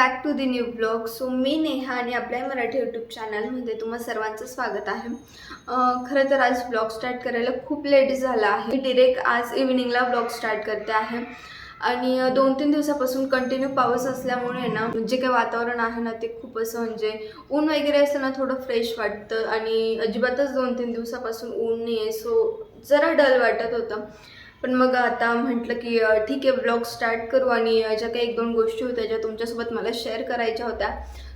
Back to the new blog so मी नेहा आणि आपल्या Marathi YouTube चॅनलमध्ये तुम्हा सर्वांचं स्वागत आहे. खरं तर आज ब्लॉग स्टार्ट करायला खूप लेट झाला आहे. मी डिरेक्ट आज इव्हिनिंगला ब्लॉग स्टार्ट करते आहे. आणि दोन तीन दिवसापासून कंटिन्यू पाऊस असल्यामुळे ना जे काही वातावरण आहे ना ते खूप असं म्हणजे ऊन वगैरे असं ना थोडं फ्रेश वाटतं. आणि अजिबातच दोन तीन दिवसापासून ऊन नाही आहे सो जरा डल वाटत होतं. पण मग आता म्हटलं की ठीक आहे ब्लॉग स्टार्ट करू आणि ज्या काही एक दोन गोष्टी होत्या ज्या तुमच्यासोबत मला शेअर करायच्या होत्या.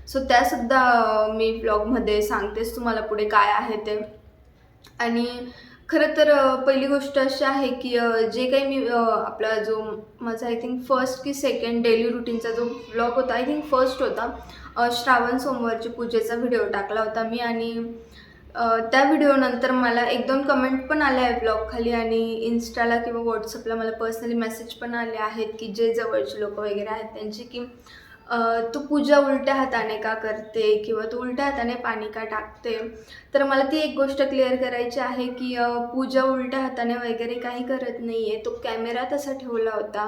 सो त्यासुद्धा मी ब्लॉगमध्ये सांगतेच तुम्हाला पुढे काय आहे ते. आणि खरं तर पहिली गोष्ट अशी आहे की जे काही मी आपला जो माझा आय थिंक फर्स्ट की सेकंड डेली रुटीनचा जो ब्लॉग होता आय थिंक फर्स्ट होता श्रावण सोमवारची पूजेचा व्हिडिओ टाकला होता मी आणि त्या व्हिडिओनंतर मला एक दोन कमेंट पण आले आहे ब्लॉगखाली आणि इन्स्टाला किंवा व्हॉट्सअपला मला पर्सनली मेसेज पण आले आहेत की जे जवळचे लोक वगैरे आहेत त्यांचे की तू पूजा उलट्या हाताने का करते किंवा तू उलट्या हाताने पाणी का टाकते? तर मला ती एक गोष्ट क्लिअर करायची आहे की पूजा उलट्या हाताने वगैरे काही करत नाही आहे तो कॅमेरा तसा ठेवला होता.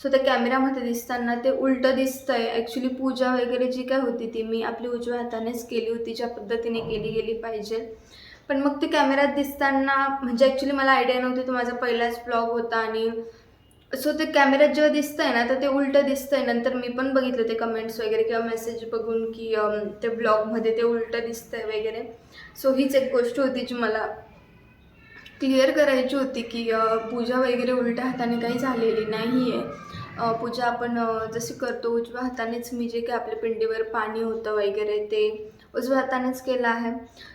सो त्या कॅमेरामध्ये दिसताना ते उलटं दिसतंय. ॲक्च्युली पूजा वगैरे जी काय होती ती मी आपली उजव्या हातानेच केली होती ज्या पद्धतीने केली गेली पाहिजे. पण मग ते कॅमेऱ्यात दिसताना म्हणजे ॲक्च्युली मला आयडिया नव्हती तो माझा पहिलाच ब्लॉग होता आणि सो ते कॅमेऱ्यात जेव्हा दिसतंय ना तर ते उलटं दिसतंय. नंतर मी पण बघितलं ते कमेंट्स वगैरे किंवा मेसेज बघून की ते ब्लॉगमध्ये ते उलटं दिसतंय वगैरे. सो हीच एक गोष्ट होती जी मला क्लिअर करायची होती की पूजा वगैरे उलट्या हाताने काही झालेली नाही आहे पूजा आपण जशी करतो उजव्या हातानेच मी जे काही आपल्या पिंडीवर पाणी होतं वगैरे ते उजव्या हातानेच केलं आहे.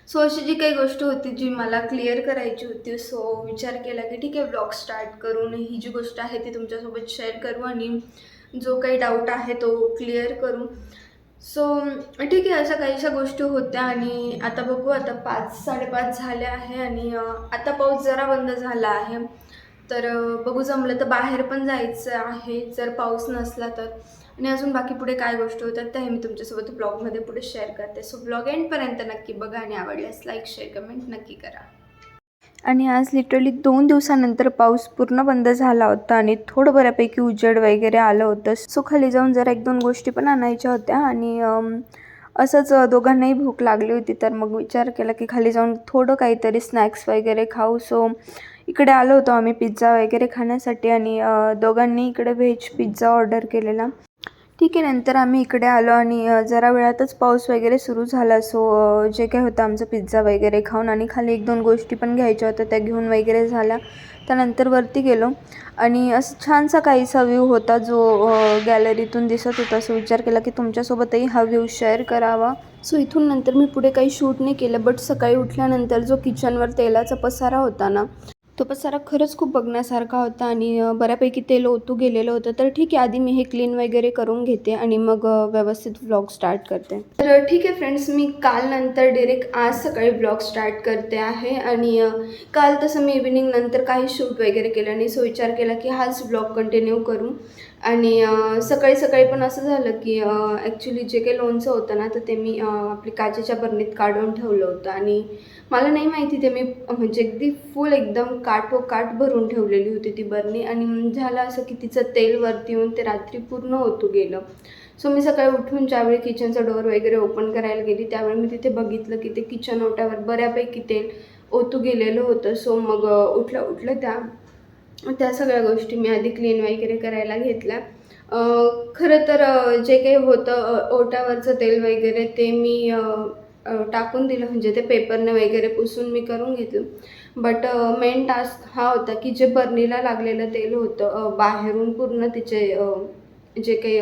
सो अशी जी काही गोष्ट होती जी मला क्लिअर करायची होती सो विचार केला की ठीक आहे ब्लॉग स्टार्ट करून ही जी गोष्ट आहे ती तुमच्यासोबत शेअर करू आणि जो काही डाऊट आहे तो क्लिअर करू. सो ठीक आहे अशा काहीशा गोष्टी होत्या आणि आता बघू आता पाच साडेपाच झाले आहे आणि आता पाऊस जरा बंद झाला आहे. तर बघू जमलं तर बाहेर पण जायचं आहे जर पाऊस नसला तर. आणि अजून बाकी पुढे काय गोष्टी होतात त्या मी तुमच्यासोबत ब्लॉगमध्ये पुढे शेअर करते. सो ब्लॉग एंडपर्यंत नक्की बघा आणि आवडल्यास लाईक शेअर कमेंट नक्की करा. आणि आज लिटरली दोन दिवसानंतर पाऊस पूर्ण बंद झाला होता आणि थोडं बऱ्यापैकी उजेड वगैरे आलं होतं. सो खाली जाऊन जरा एक दोन गोष्टी पण आणायच्या होत्या आणि असंच दोघांनाही भूक लागली होती. तर मग विचार केला की खाली जाऊन थोडं काहीतरी स्नॅक्स वगैरे खाऊ. सो इकडे आलो होतो आम्ही पिझ्झा वगैरे खाण्यासाठी आणि दोघांनी इकडे व्हेज पिझ्झा ऑर्डर केलेला. ठीक आहे नंतर आम्ही इकडे आलो आणि जरा वेळातच पाऊस वगैरे सुरू झाला. सो जे काही होतं आमचं पिझ्झा वगैरे खाऊन आणि खाली एक दोन गोष्टी पण घ्यायच्या होत्या त्या घेऊन वगैरे झाल्या. त्यानंतर वरती गेलो आणि असं छानसा काहीसा व्ह्यू होता जो गॅलरीतून दिसत होता. सो विचार केला की तुमच्यासोबतही हा व्ह्यू शेअर करावा. सो इथून नंतर मी पुढे काही शूट नाही केलं बट सकाळी उठल्यानंतर जो किचनवर तेलाचा पसारा होता ना तो पसारा खरंच खूप बघण्यासारखा होता आणि बऱ्यापैकी तेल ओतू गेलेलं होतं. तर ठीक आहे आधी मी हे क्लीन वगैरे करून घेते आणि मग व्यवस्थित व्लॉग स्टार्ट करते. तर ठीक आहे फ्रेंड्स मी काल नंतर डिरेक्ट आज सकाळी ब्लॉग स्टार्ट करते आहे आणि काल तसं मी इव्हिनिंग नंतर काही शूट वगैरे केलं नाही. सो विचार केला की हाच ब्लॉग कंटिन्यू करू. आणि सकाळी सकाळी पण असं झालं की ॲक्च्युली जे काही लोणचं होतं ना तर ते मी आपली काचेच्या बरणीत काढून ठेवलं होतं. आणि मला नाही माहिती ते मी म्हणजे अगदी फुल एकदम काठ व काठ भरून ठेवलेली होती ती बरणी. आणि झालं असं की तिचं तेल वरती येऊन ते रात्री पूर्ण ओतू गेलं. सो मी सकाळी उठून ज्यावेळी किचनचा डोअर वगैरे ओपन करायला गेली त्यावेळी मी तिथे बघितलं की ते किचन ओट्यावर बऱ्यापैकी तेल ओतू गेलेलं होतं. सो मग उठलं उठलं त्या त्या सगळ्या गोष्टी मी आधी क्लीन वगैरे करायला घेतल्या. खरं तर जे काही होतं ओट्यावरचं तेल वगैरे ते मी टाकून दिलं. म्हणजे ते पेपरने वगैरे पुसून मी करून घेतलं. बट मेन टास्क हा होता की जे बर्नीला लागलेलं तेल होतं बाहेरून पूर्ण तिचे जे काही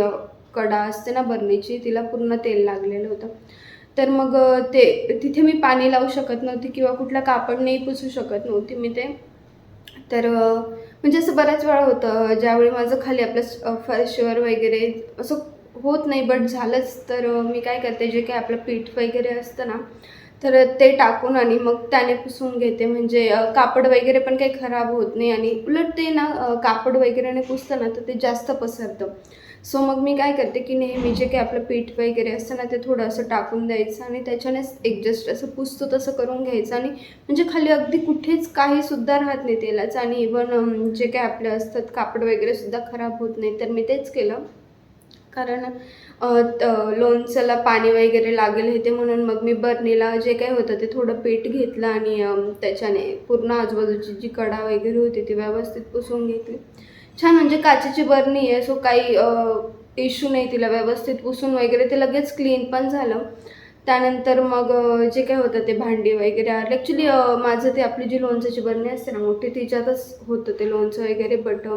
कडा असते ना बर्नीची तिला पूर्ण तेल लागलेलं होतं. तर मग ते तिथे मी पाणी लावू शकत नव्हती किंवा कुठलं कापडनेही पुसू शकत नव्हती मी ते. तर म्हणजे असं बऱ्याच वेळा होतं ज्यावेळी माझं खाली आपलं स- फरशीवर वगैरे असं होत नाही बट झालंच तर मी काय करते जे काही आपलं पीठ वगैरे असतं ना तर ते टाकून आणि मग त्याने पुसून घेते. म्हणजे कापड वगैरे पण काही खराब होत नाही आणि उलट ते ना कापड वगैरेने पुसतं ना तर ते जास्त पसरतं. सो मग मी काय करते की नेहमी जे काही आपलं पीठ वगैरे असतं ना ते थोडं असं टाकून द्यायचं आणि त्याच्यानेच ॲडजस्ट असं पुसतो तसं करून घ्यायचं आणि म्हणजे खाली अगदी कुठेच काही सुद्धा राहत नाही तेलाचं आणि इवन जे काही आपले असतात कापड वगैरे सुद्धा खराब होत नाही. तर मी तेच केलं. कारण लोणचंला पाणी वगैरे लागेल हे ते म्हणून मग मी बर्नीला जे काही होतं ते थोडं पीठ घेतलं आणि त्याच्याने पूर्ण आजूबाजूची जी कडा वगैरे होती ती व्यवस्थित पुसून घेतली. छान म्हणजे काचेची बरणी आहे सो काही इश्यू नाही तिला व्यवस्थित. पुसून वगैरे ते लगेच क्लीन पण झालं. त्यानंतर मग जे काय होतं ते भांडी वगैरे आले. ॲक्च्युली माझं ते आपली जी लोणच्याची बरणी असते ना मोठी तिच्यातच होतं ते लोणचं वगैरे. बट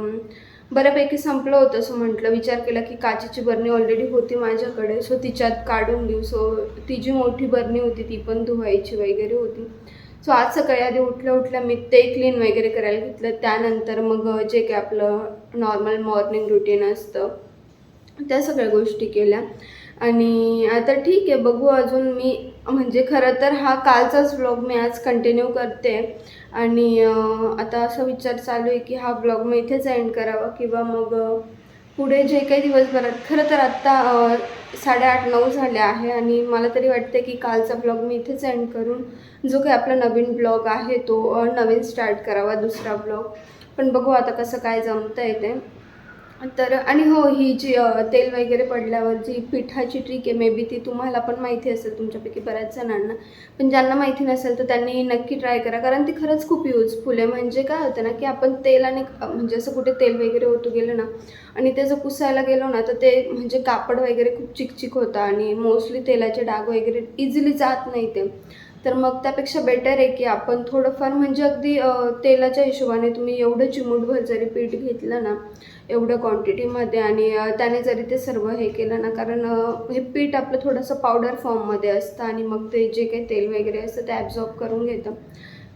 बऱ्यापैकी संपलं होतं असं म्हटलं विचार केला की काचेची बरणी ऑलरेडी होती माझ्याकडे. सो तिच्यात काढून घेऊ सो ती जी मोठी बरणी होती ती पण धुवायची वगैरे होती. सो आज सकाळी आधी उठल्या उठल्या मी ते क्लीन वगैरे करायला घेतलं. त्यानंतर मग जे काय आपलं नॉर्मल मॉर्निंग रुटीन असतं त्या सगळ्या गोष्टी केल्या. आणि आता ठीक आहे बघू अजून मी म्हणजे खरं तर हा कालचाच ब्लॉग मी आज कंटिन्यू करते. आणि आता असा विचार चालू आहे की हा ब्लॉग मी इथेच एंड करावा किंवा मग पुढे जे काही दिवसभरात खरं तर आत्ता साडेआठ नऊ झाले आहे आणि मला तरी वाटते की कालचा ब्लॉग मी इथेच एंड करून जो काही आपला नवीन ब्लॉग आहे तो नवीन स्टार्ट करावा दुसरा ब्लॉग पण बघू आता कसं काय जमतं आहे ते. तर आणि हो ही जी तेल वगैरे पडल्यावर जी पिठाची ट्रिक आहे मे बी ती तुम्हाला पण माहिती असेल तुमच्यापैकी बऱ्याच जणांना. पण ज्यांना माहिती नसेल तर त्यांनी नक्की ट्राय करा कारण ती खरंच खूप युजफुल आहे. म्हणजे काय होतं ना की आपण तेल आणि म्हणजे असं कुठे तेल वगैरे ओतू गेलं ना आणि ते जर पुसायला गेलो ना तर ते म्हणजे कापड वगैरे खूप चिकचिक होतं आणि मोस्टली तेलाचे डाग वगैरे इझिली जात नाही ते. तर मग त्यापेक्षा बेटर आहे की आपण थोडंफार म्हणजे अगदी तेलाच्या हिशोबाने तुम्ही एवढं चिमूटभर जरी पीठ घेतलं ना एवढं क्वांटिटीमध्ये आणि त्याने जरी ते सर्व हे केलं ना कारण हे पीठ आपलं थोडंसं पावडर फॉर्ममध्ये असतं आणि मग ते जे काही तेल वगैरे असतं ते ॲब्झॉर्ब करून घेतं.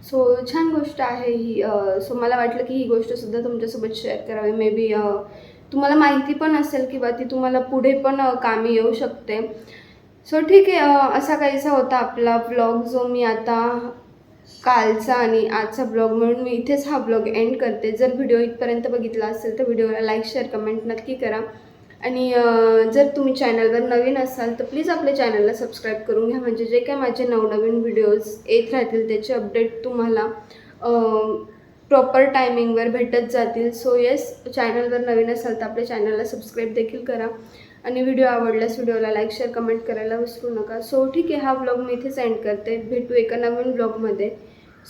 सो छान गोष्ट आहे ही सो मला वाटलं की ही गोष्टसुद्धा तुमच्यासोबत शेअर करावी. मे बी तुम्हाला माहिती पण असेल किंवा ती तुम्हाला पुढे पण कामी येऊ शकते. सो ठीक आहे असा काहीसा होता आपला ब्लॉग जो मी आता कालचा आणि आजचा ब्लॉग म्हणून मी इथेच हा ब्लॉग एंड करते. जर व्हिडिओ इथपर्यंत बघितला असेल तर व्हिडिओला लाईक शेअर कमेंट नक्की करा. आणि जर तुम्ही चॅनलवर नवीन असाल तर प्लीज आपल्या चॅनलला सबस्क्राईब करून घ्या. म्हणजे जे काय माझे नवनवीन व्हिडिओज येत राहतील त्याचे अपडेट तुम्हाला प्रॉपर टायमिंगवर भेटत जातील. सो येस चॅनलवर नवीन असाल तर आपल्या चॅनलला सबस्क्राईब देखील करा. आणि व्हिडिओ आवडल्यास व्हिडिओला लाईक शेअर कमेंट करायला विसरू नका. सो ठीक आहे हा ब्लॉग मी इथेच एंड करते. भेटू एका नवीन ब्लॉगमध्ये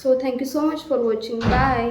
so thank you so much for watching bye